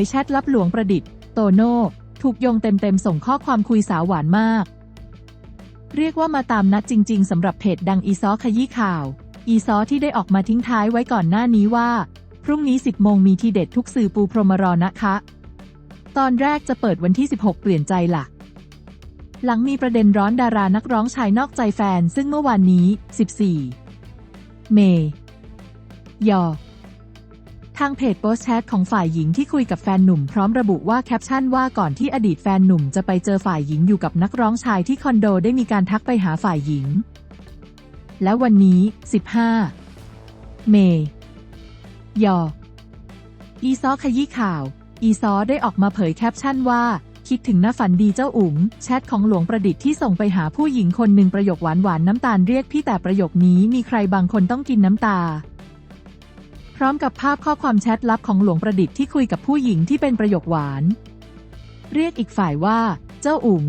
ยแชทลับหลวงประดิษฐ์ โตโน่ถูกโยงเต็มๆส่งข้อความคุยสาวหวานมาก เรียกว่ามาตามนัดจริง ๆสำหรับเพจดังอีซอขยี้ข่าว อีซอที่ได้ออกมาทิ้งท้ายไว้ก่อนหน้านี้ว่า พรุ่งนี้ 10โมงมีทีเด็ดทุกสื่อปูพรมรอนะคะ ตอนแรกจะเปิดวันที่ 16 เปลี่ยนใจล่ะ หลังมีประเด็นร้อนดารานักร้องชายนอกใจแฟน ซึ่งเมื่อวานนี้ 14 เมย์ยอ ทางเพจโพสแชทของฝ่ายหญิงที่คุยกับแฟนหนุ่มพร้อมระบุว่าแคปชั่นว่าก่อนที่อดีตแฟนหนุ่มจะไปเจอฝ่ายหญิงอยู่กับนักร้องชายที่คอนโดได้มีการทักไปหาฝ่ายหญิง และวันนี้ 15 เมย์ยออีซอขยี้ข่าว อีซอได้ออกมาเผยแคปชั่นว่า คิดถึงน้าฝันดีเจ้าอุ๋งแชทของหลวงประดิษฐ์ที่ส่งไปหาผู้หญิงคนหนึ่งประโยคหวานหวานน้ำตาลเรียกพี่แต่ประโยคนี้มีใครบางคนต้องกินน้ำตา ร้อมกับภาพข้อความแชทลับของหลวงประดิษฐ์ที่คุยกับผู้หญิงที่เป็นประโยคหวาน เรียกอีกฝ่ายว่า เจ้าอุ๋ง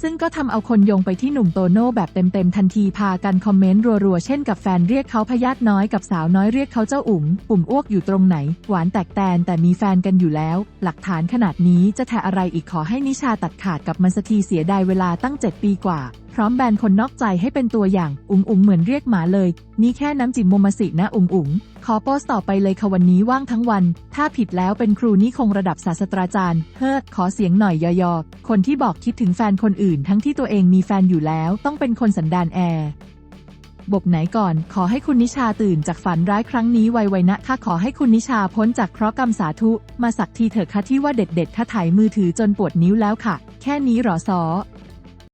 ซึ่งก็ทำเอาคนโยงไปที่หนุ่มโตโน่แบบเต็มๆทันทีพากันคอมเมนต์รัวๆ เช่นกับแฟนเรียกเขาพยาธน้อยกับสาวน้อยเรียกเขาเจ้าอุ๋งปุ่มอ้วกอยู่ตรงไหน หวานแตกแตนแต่มีแฟนกันอยู่แล้ว หลักฐานขนาดนี้จะแทะอะไรอีกขอให้นิชาตัดขาดกับมันสทีเสียดายเวลาตั้ง 7 ปีกว่า พร้อมแบนคนนอกใจให้เป็นตัวอย่าง อุ๋งอุ๋งเหมือนเรียกหมาเลย นี่แค่น้ำจิ้มโมมาสินะอุ๋งอุ๋งขอโพสต่อไปเลยค่ะวันนี้ว่างทั้งวัน ถ้าผิดแล้วเป็นครูนี่คงระดับศาสตราจารย์ เฮิดขอเสียงหน่อยยอๆคนที่บอกคิดถึงแฟนคนอื่น ทั้งที่ตัวเองมีแฟนอยู่แล้วต้องเป็นคนสันดานแอร์บทไหนก่อน ขอให้คุณนิชาตื่นจากฝันร้ายครั้งนี้ไวๆนะคะขอให้คุณนิชาพ้นจากเคราะห์กรรมสาธุ มาสักทีเถอะค่ะที่ว่าเด็ดๆค่ะถ่ายมือถือจนปวดนิ้วแล้วค่ะ แค่นี้หรอซอ